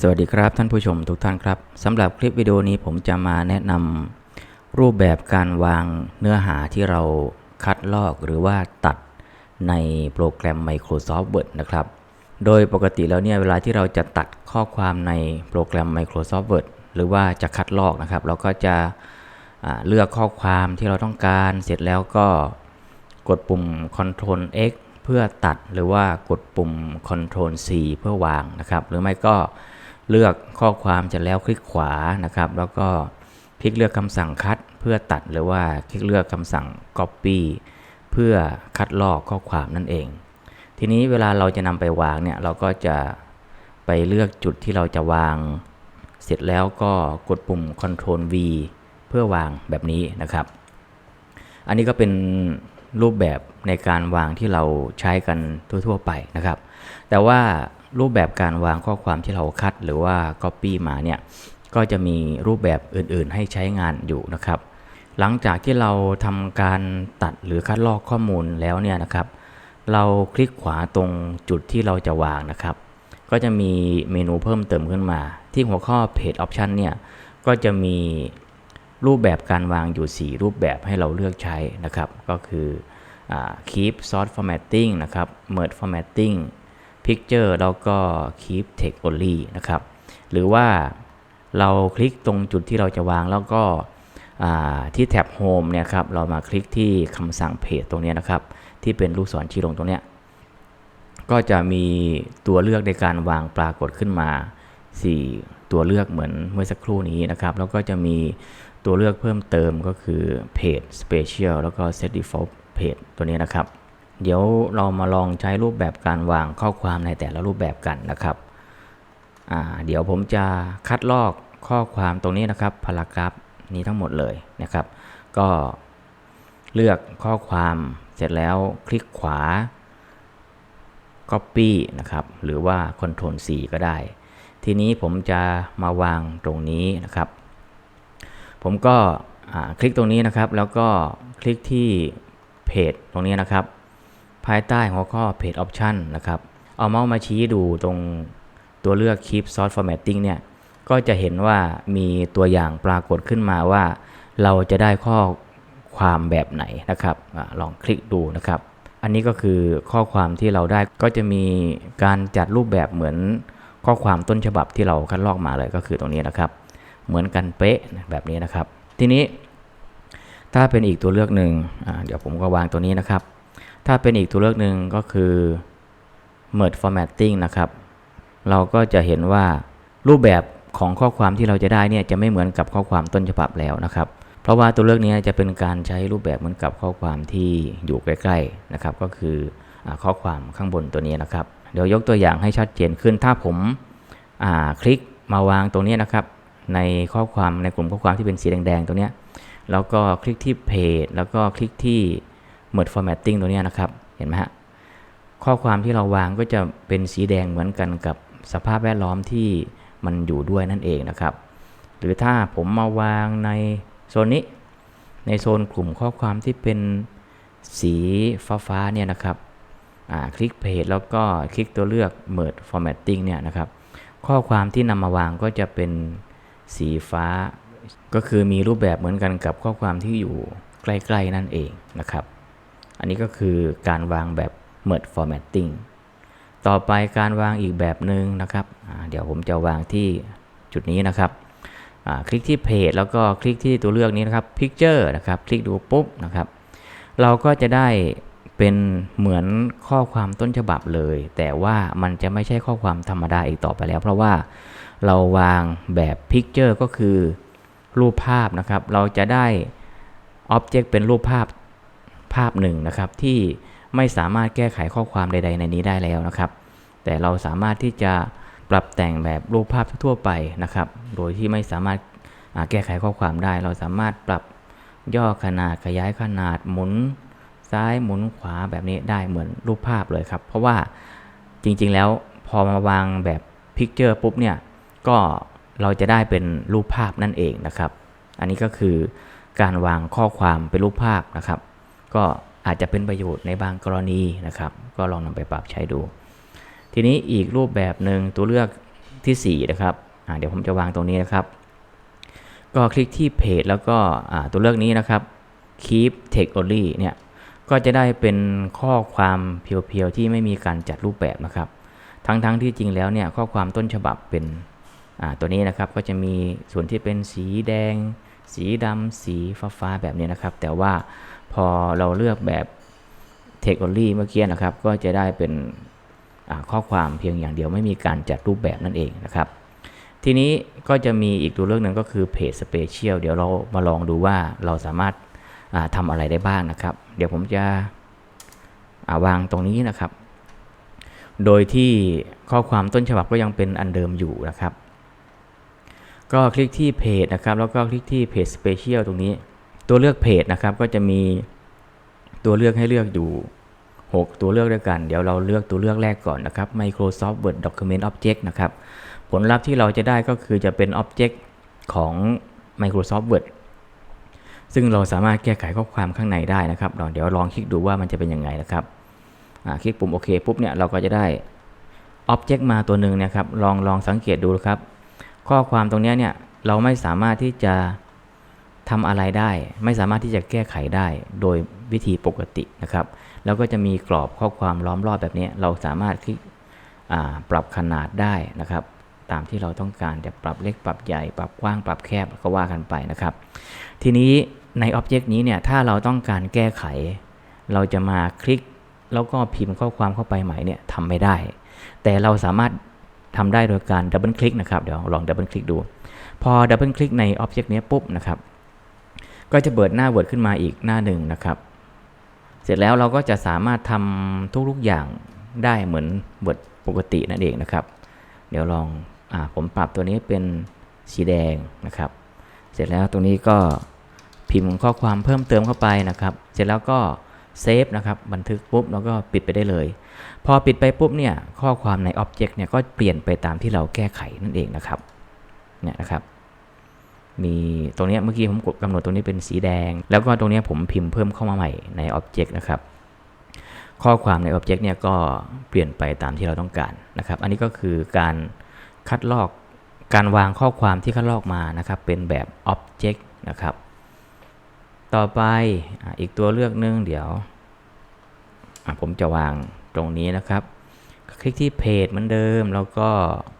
สวัสดีครับท่านผู้ชมทุกท่านครับสำหรับคลิปวิดีโอนี้ผมจะมาแนะนำรูปแบบการวางเนื้อหาที่เราคัดลอกหรือว่าตัดในโปรแกรม Microsoft Word นะครับ โดยปกติแล้วเนี่ยเวลาที่เราจะตัดข้อความในโปรแกรม Microsoft Word หรือว่าจะคัดลอกนะครับ เราก็จะเลือกข้อความที่เราต้องการเสร็จแล้วก็กดปุ่ม Ctrl X เพื่อตัดหรือว่ากดปุ่ม Ctrl C เพื่อวางนะครับ หรือไม่ก็ เลือกข้อความเสร็จแล้วคลิกขวานะครับ แล้วก็คลิกเลือกคำสั่งคัดเพื่อตัดหรือว่าคลิกเลือกคำสั่ง Copy เพื่อคัดลอกข้อความนั่นเอง ทีนี้เวลาเราจะนำไปวางเนี่ยเราก็จะไปเลือกจุดที่เราจะวาง เสร็จแล้วก็กดปุ่ม Ctrl V เพื่อวางแบบนี้นะครับ อันนี้ก็เป็นรูปแบบในการวางที่เราใช้กันทั่ว ๆ ไปนะครับ แต่ว่า รูปแบบการวางข้อความที่เราคัดหรือว่า Copy มาเนี่ยก็จะมีรูปแบบอื่นๆ ให้ใช้งานอยู่นะครับ หลังจากที่เราทำการตัดหรือคัดลอกข้อมูลแล้วเนี่ยนะครับ เราคลิกขวาตรงจุดที่เราจะวางนะครับ ก็จะมีเมนูเพิ่มเติมขึ้นมา ที่หัวข้อ Page Option เนี่ยก็จะมีรูปแบบการวางอยู่ 4 รูปแบบให้เราเลือกใช้นะครับ ก็คืออ keep sort formatting นะครับ merge formatting picture แล้วก็ keep text only นะครับ หรือว่าเราคลิกตรงจุดที่เราจะวางแล้วก็ที่แท็บ home เนี่ยครับ เรามาคลิกที่คำสั่งเพจตรงนี้นะครับ ที่เป็นลูกศรชี้ลงตรงเนี้ย ก็จะมีตัวเลือกในการวางปรากฏขึ้นมา 4 ตัวเลือกเหมือนเมื่อสักครู่นี้นะครับ แล้วก็จะมีตัวเลือกเพิ่มเติมก็คือ Page Special แล้วก็ Set Default Page ตัวนี้นะครับ เดี๋ยวเรามาลองใช้รูปแบบการวางข้อความในแต่ละรูปแบบกันนะครับเดี๋ยวผมจะคัดลอกข้อความตรงนี้นะครับพารากราฟนี้ทั้งหมดเลยนะครับ ก็เลือกข้อความเสร็จแล้วคลิกขวา Copy นะครับ หรือว่า Ctrl C ก็ได้ ทีนี้ผมจะมาวางตรงนี้นะครับ ผมก็คลิกตรงนี้นะครับ แล้วก็คลิกที่เพจตรงนี้นะครับ ภายใต้หัวข้อ Page Option นะครับ เอาเมาส์มาชี้ดูตรงตัวเลือก Keep Sort Formatting เนี่ย ก็จะเห็นว่ามีตัวอย่างปรากฏขึ้นมาว่า เราจะได้ข้อความแบบไหนนะครับอลองคลิกดูนะครับ อันนี้ก็คือข้อความที่เราได้ก็จะมีการจัดรูปแบบเหมือนข้อความต้นฉบับที่เราคัดลอกมาเลยก็คือตรงนี้นะครับ เหมือนกันเป๊ะแบบนี้นะครับ ทีนี้ถ้าเป็นอีกตัวเลือกหนึ่งเดี๋ยวผมก็วางตัวนี้นะครับ ถ้าเป็นอีกตัวเลือกหนึ่งก็คือ merge formatting นะครับ เราก็จะเห็นว่ารูปแบบของข้อความที่เราจะได้เนี่ยจะไม่เหมือนกับข้อความต้นฉบับแล้วนะครับ เพราะว่าตัวเลือกนี้จะเป็นการใช้รูปแบบเหมือนกับข้อความที่อยู่ใกล้ๆนะครับ ก็คืออข้อความข้างบนตัวนี้นะครับ เดี๋ยวยกตัวอย่างให้ชัดเจนขึ้น ถ้าผมาคลิกมาวางตรงนี้นะครับ ในข้อความในกลุ่มข้อความที่เป็นสีแดงๆ ตัวนี้แล้วก็คลิกที่เพจแล้วก็คลิกที่ merge formatting ตัวนี้นะครับ เห็นไหมฮะ ข้อความที่เราวางก็จะเป็นสีแดงเหมือนกันกับสภาพแวดล้อมที่มันอยู่ด้วยนั่นเองนะครับ หรือถ้าผมมาวางในโซนนี้ ในโซนกลุ่มข้อความที่เป็นสีฟ้าๆเนี่ยนะครับอ่าคลิกเพจแล้วก็คลิกตัวเลือก merge formatting เนี่ยนะครับ ข้อความที่นำมาวางก็จะเป็นสีฟ้า ก็คือมีรูปแบบเหมือนกันกับข้อความที่อยู่ใกล้ ๆ นั่นเองนะครับ อันนี้ก็คือการวางแบบ merge formatting ต่อไปการวางอีกแบบหนึ่งนะครับ เดี๋ยวผมจะวางที่จุดนี้นะครับ คลิกที่เพจแล้วก็คลิกที่ตัวเลือกนี้นะครับ picture นะครับ คลิกดูปุ๊บนะครับ เราก็จะได้เป็นเหมือนข้อความต้นฉบับเลย แต่ว่ามันจะไม่ใช่ข้อความธรรมดาอีกต่อไปแล้ว เพราะว่าเราวางแบบ picture ก็คือรูปภาพนะครับ เราจะได้ object เป็นรูปภาพ ภาพหนึ่งนะครับที่ไม่สามารถแก้ไขข้อความใด ๆ ในนี้ได้แล้วนะครับ แต่เราสามารถที่จะปรับแต่งแบบรูปภาพทั่วไปนะครับ โดยที่ไม่สามารถแก้ไขข้อความได้ เราสามารถปรับย่อขนาดขยายขนาดหมุนซ้ายหมุนขวาแบบนี้ได้เหมือนรูปภาพเลยครับ เพราะว่าจริงๆแล้วพอมาวางแบบพิกเจอร์ปุ๊บเนี่ยก็เราจะได้เป็นรูปภาพนั่นเองนะครับ อันนี้ก็คือการวางข้อความเป็นรูปภาพนะครับ ก็อาจจะเป็นประโยชน์ในบางกรณีนะครับ ก็ลองนำไปปรับใช้ดู ทีนี้อีกรูปแบบหนึ่งตัวเลือกที่4นะครับเดี๋ยวผมจะวางตรงนี้นะครับ ก็คลิกที่เพจแล้วก็ตัวเลือกนี้นะครับ keep text only เนี่ยก็จะได้เป็นข้อความเพียวๆที่ไม่มีการจัดรูปแบบนะครับ ทั้งๆที่จริงแล้วเนี่ยข้อความต้นฉบับเป็นตัวนี้นะครับก็จะมีส่วนที่เป็นสีแดง สีดำสีฟ้าๆแบบนี้นะครับ แต่ว่า พอเราเลือกแบบ text only เมื่อกี้นะครับ ก็จะได้เป็นข้อความเพียงอย่างเดียวไม่มีการจัดรูปแบบนั่นเองนะครับ ทีนี้ก็จะมีอีกตัวเลือกหนึ่งก็คือเพจ Special เดี๋ยวเรามาลองดูว่าเราสามารถทำอะไรได้บ้างนะครับ เดี๋ยวผมจะาวางตรงนี้นะครับ โดยที่ข้อความต้นฉบับก็ยังเป็นอันเดิมอยู่นะครับ ก็คลิกที่เพจนะครับ แล้วก็คลิกที่เพจ Special ตรงนี้ ตัวเลือกเพจนะครับก็จะมีตัวเลือกให้เลือกอยู่ 6 ตัวเลือกด้วยกัน เดี๋ยวเราเลือกตัวเลือกแรกก่อนนะครับ Microsoft Word Document Object นะครับ ผลลัพธ์ที่เราจะได้ก็คือจะเป็น Object ของ Microsoft Word ซึ่งเราสามารถแก้ไขข้อความข้างในได้นะครับเดี๋ยวลองคลิกดูว่ามันจะเป็นยังไงนะครับคลิกปุ่มโอเคปุ๊บเนี่ยเราก็จะได้ Object มาตัวหนึ่งนะครับ ลองลองสังเกตดูครับ ข้อความตรงนี้เนี่ยเราไม่สามารถที่จะ ทำอะไรได้ ไม่สามารถที่จะแก้ไขได้โดยวิธีปกตินะครับ แล้วก็จะมีกรอบข้อความล้อมรอบแบบนี้เราสามารถคลิกปรับขนาดได้นะครับ ตามที่เราต้องการจะปรับเล็กปรับใหญ่ ปรับกว้างปรับแคบก็ว่ากันไปนะครับ ทีนี้ใน Object นี้เนี่ยถ้าเราต้องการแก้ไข เราจะมาคลิกแล้วก็พิมพ์ข้อความเข้าไปใหม่เนี่ยทำไม่ได้ แต่เราสามารถทำได้โดยการดับเบิลคลิกนะครับ เดี๋ยวลองดับเบิลคลิกดู พอดับเบิลคลิกใน Object นี้ปุ๊บนะครับ ก็จะเปิดหน้า Word ขึ้นมาอีกหน้าหนึ่งนะครับ เสร็จแล้วเราก็จะสามารถทำทุกๆอย่างได้เหมือน Word ปกตินั่นเองนะครับ เดี๋ยวลองอาผมปรับตัวนี้เป็นสีแดงนะครับ เสร็จแล้วตรงนี้ก็พิมพ์ข้อความเพิ่มเติมเข้าไปนะครับ เสร็จแล้วก็เซฟนะครับบันทึกปุ๊บแล้วก็ปิดไปได้เลย พอปิดไปปุ๊บเนี่ยข้อความใน Object เนี่ยก็เปลี่ยนไปตามที่เราแก้ไขนั่นเองนะครับเนี่ยนะครับ มีตรงนี้เมื่อกี้ผมกดกำหนดตรงนี้เป็นสีแดง แล้วก็ตรงนี้ผมพิมพ์เพิ่มเข้ามาใหม่ใน Object นะครับ ข้อความใน Object เนี่ยก็เปลี่ยนไปตามที่เราต้องการนะครับ อันนี้ก็คือการคัดลอกการวางข้อความที่คัดลอกมานะครับ เป็นแบบ Object นะครับ ต่อไปออีกตัวเลือกหนึงเดี๋ยวผมจะวางตรงนี้นะครับ คลิกที่เพจเหมือนเดิมแล้วก็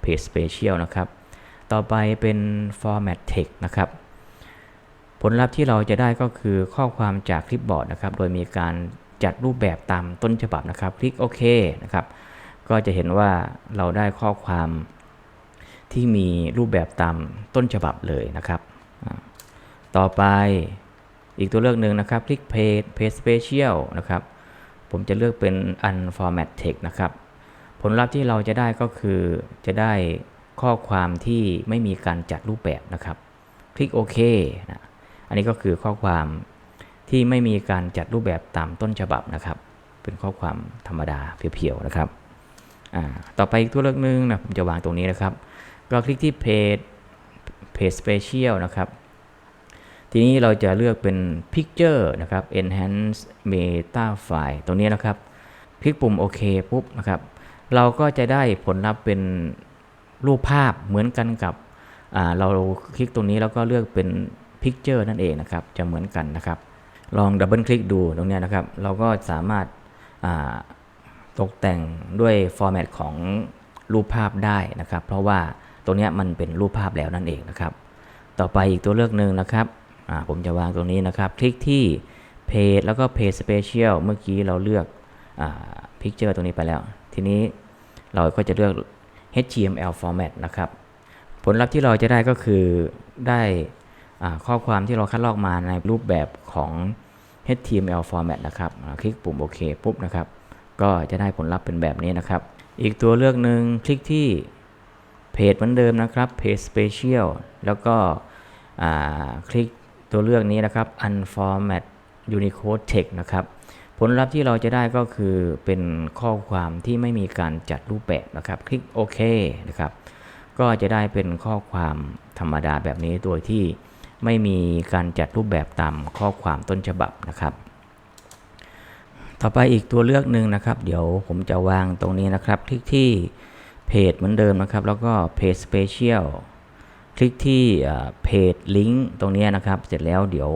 เพจ Special นะครับ ต่อไปเป็น Format Text นะครับ ผลลัพธ์ที่เราจะได้ก็คือข้อความจากคลิปบอร์ดนะครับ โดยมีการจัดรูปแบบตามต้นฉบับนะครับ คลิกโอเคนะครับ ก็จะเห็นว่าเราได้ข้อความที่มีรูปแบบตามต้นฉบับเลยนะครับ ต่อไปอีกตัวเลือกหนึ่งนะครับ คลิกเพจเพจ Special นะครับ ผมจะเลือกเป็น Unformat Text นะครับ ผลลัพธ์ที่เราจะได้ก็คือจะได้ ข้อความที่ไม่มีการจัดรูปแบบนะครับ คลิกโอเคนะอันนี้ก็คือข้อความที่ไม่มีการจัดรูปแบบตามต้นฉบับนะครับ เป็นข้อความธรรมดาเพียวๆนะครับอ่าต่อไปอีกตัวเลือกหนึงนะผมจะวางตรงนี้นะครับ ก็คลิกที่เพจเพจ Special นะครับ ทีนี้เราจะเลือกเป็น Picture นะครับ Enhance Meta File ตรงนี้นะครับ คลิกปุ่มโอเคปุ๊บนะครับ เราก็จะได้ผลลัพธ์เป็น รูปภาพเหมือนกันกับเราคลิกตรงนี้แล้วก็เลือกเป็น Picture นั่นเองนะครับ จะเหมือนกันนะครับ ลองดับเบิลคลิกดูตรงนี้นะครับ เราก็สามารถตกแต่งด้วยฟอร์แมตของรูปภาพได้นะครับ เพราะว่าตรงนี้มันเป็นรูปภาพแล้วนั่นเองนะครับ ต่อไปอีกตัวเลือกหนึ่งนะครับผมจะวางตรงนี้นะครับ คลิกที่เพจแล้วก็เพจ Special เมื่อกี้เราเลือกพิกเจอร์ตรงนี้ไปแล้ว ทีนี้เราก็จะเลือก HTML format นะครับ ผลลัพธ์ที่เราจะได้ก็คือได้อ่าข้อความที่เราคัดลอกมาในรูปแบบของ HTML format นะครับ คลิกปุ่มโอเคปุ๊บนะครับ ก็จะได้ผลลัพธ์เป็นแบบนี้นะครับ อีกตัวเลือกหนึ่งคลิกที่เพจเหมือนเดิมนะครับเพจ Special แล้วก็คลิกตัวเลือกนี้นะครับ Unformat Unicode Text นะครับ ผลลัพธ์ที่เราจะได้ก็คือเป็นข้อความที่ไม่มีการจัดรูปแบบนะครับ คลิกโอเคนะครับ ก็จะได้เป็นข้อความธรรมดาแบบนี้โดยที่ไม่มีการจัดรูปแบบตามข้อความต้นฉบับนะครับ ต่อไปอีกตัวเลือกหนึ่งนะครับ เดี๋ยวผมจะวางตรงนี้นะครับ คลิกที่เพจเหมือนเดิมนะครับ แล้วก็เพจ Special คลิกที่เพจลิงก์ตรงนี้นะครับ เสร็จแล้วเดี๋ยว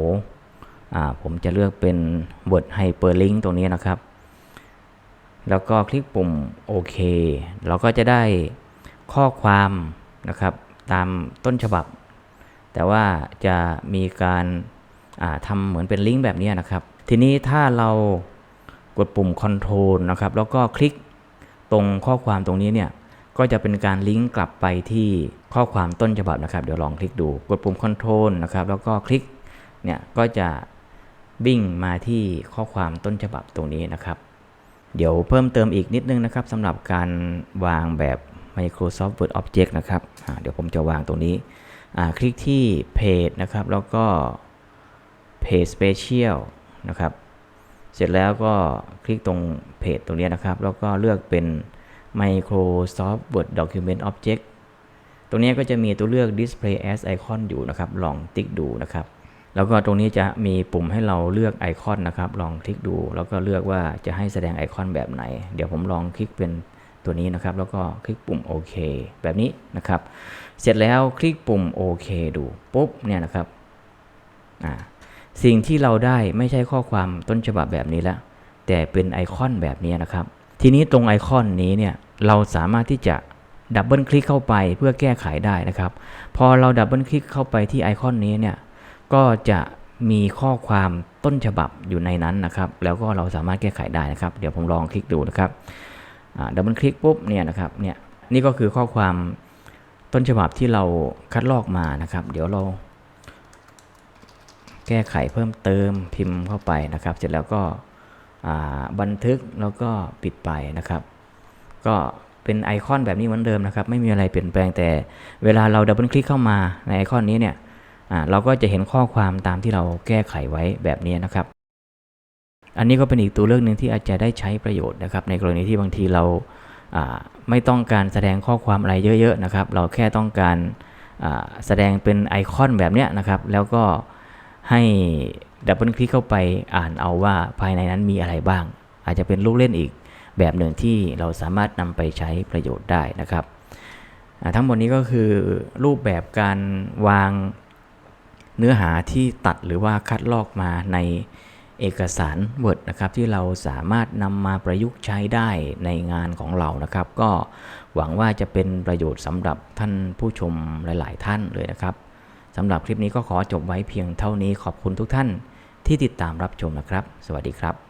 ผมจะเลือกเป็น Word Hyperlink ตรงนี้นะครับ แล้วก็คลิกปุ่มโอเคเราก็จะได้ข้อความนะครับ ตามต้นฉบับ แต่ว่าจะมีการอ่าทำเหมือนเป็นลิงก์แบบนี้นะครับ ทีนี้ถ้าเรากดปุ่ม Control นะครับ แล้วก็คลิกตรงข้อความตรงนี้เนี่ยก็จะเป็นการลิงก์กลับไปที่ข้อความต้นฉบับนะครับ เดี๋ยวลองคลิกดู กดปุ่ม Control นะครับ แล้วก็คลิกเนี่ยก็จะ วิ่งมาที่ข้อความต้นฉบับตรงนี้นะครับ เดี๋ยวเพิ่มเติมอีกนิดนึงนะครับสำหรับการวางแบบ Microsoft Word Object นะครับเดี๋ยวผมจะวางตรงนี้ คลิกที่เพจนะครับ แล้วก็เพจ Special นะครับ เสร็จแล้วก็คลิกตรงเพจตรงนี้นะครับ แล้วก็เลือกเป็น Microsoft Word Document Object ตรงนี้ก็จะมีตัวเลือก Display as Icon อยู่นะครับ ลองติ๊กดูนะครับ แล้วก็ตรงนี้จะมีปุ่มให้เราเลือกไอคอนนะครับ ลองคลิกดู แล้วก็เลือกว่าจะให้แสดงไอคอนแบบไหน เดี๋ยวผมลองคลิกเป็นตัวนี้นะครับ แล้วก็คลิกปุ่มโอเคแบบนี้นะครับ เสร็จแล้วคลิกปุ่มโอเคดูปุ๊บเนี่ยนะครับอ่าสิ่งที่เราได้ไม่ใช่ข้อความต้นฉบับแบบนี้แล้วแต่เป็นไอคอนแบบนี้นะครับ ทีนี้ตรงไอคอนนี้เนี่ยเราสามารถที่จะดับเบิลคลิกเข้าไปเพื่อแก้ไขได้นะครับ พอเราดับเบิลคลิกเข้าไปที่ไอคอนนี้เนี่ย ก็จะมีข้อความต้นฉบับอยู่ในนั้นนะครับ แล้วก็เราสามารถแก้ไขได้นะครับ เดี๋ยวผมลองคลิกดูนะครับดับเบิลคลิกปุ๊บเนี่ยนะครับเนี่ยนี่ก็คือข้อความต้นฉบับที่เราคัดลอกมานะครับ เดี๋ยวเรา แก้ไขเพิ่มเติมพิมพ์เข้าไปนะครับ เสร็จแล้วก็บันทึกแล้วก็ปิดไปนะครับ ก็เป็นไอคอนแบบนี้เหมือนเดิมนะครับ ไม่มีอะไรเปลี่ยนแปลงแต่เวลาเราดับเบิลคลิกเข้ามาในไอคอนนี้เนี่ย เราก็จะเห็นข้อความตามที่เราแก้ไขไว้แบบนี้นะครับ อันนี้ก็เป็นอีกตัวเลือกหนึ่งที่อาจจะได้ใช้ประโยชน์นะครับ ในกรณีที่บางทีเราไม่ต้องการแสดงข้อความอะไรเยอะๆนะครับ เราแค่ต้องการแสดงเป็นไอคอนแบบเนี้ยนะครับ แล้วก็ให้ดับเบิลคลิกเข้าไปอ่านเอาว่าภายในนั้นมีอะไรบ้าง อาจจะเป็นลูกเล่นอีกแบบหนึ่งที่เราสามารถนำไปใช้ประโยชน์ได้นะครับ ทั้งหมดนี้ก็คือรูปแบบการวาง เนื้อหาที่ตัดหรือว่าคัดลอกมาในเอกสาร Word นะครับที่เราสามารถนำมาประยุกต์ใช้ได้ในงานของเรานะครับ ก็หวังว่าจะเป็นประโยชน์สำหรับท่านผู้ชมหลาย ๆ ท่านเลยนะครับสำหรับคลิปนี้ก็ขอจบไว้เพียงเท่านี้ขอบคุณทุกท่านที่ติดตามรับชมนะครับ สวัสดีครับ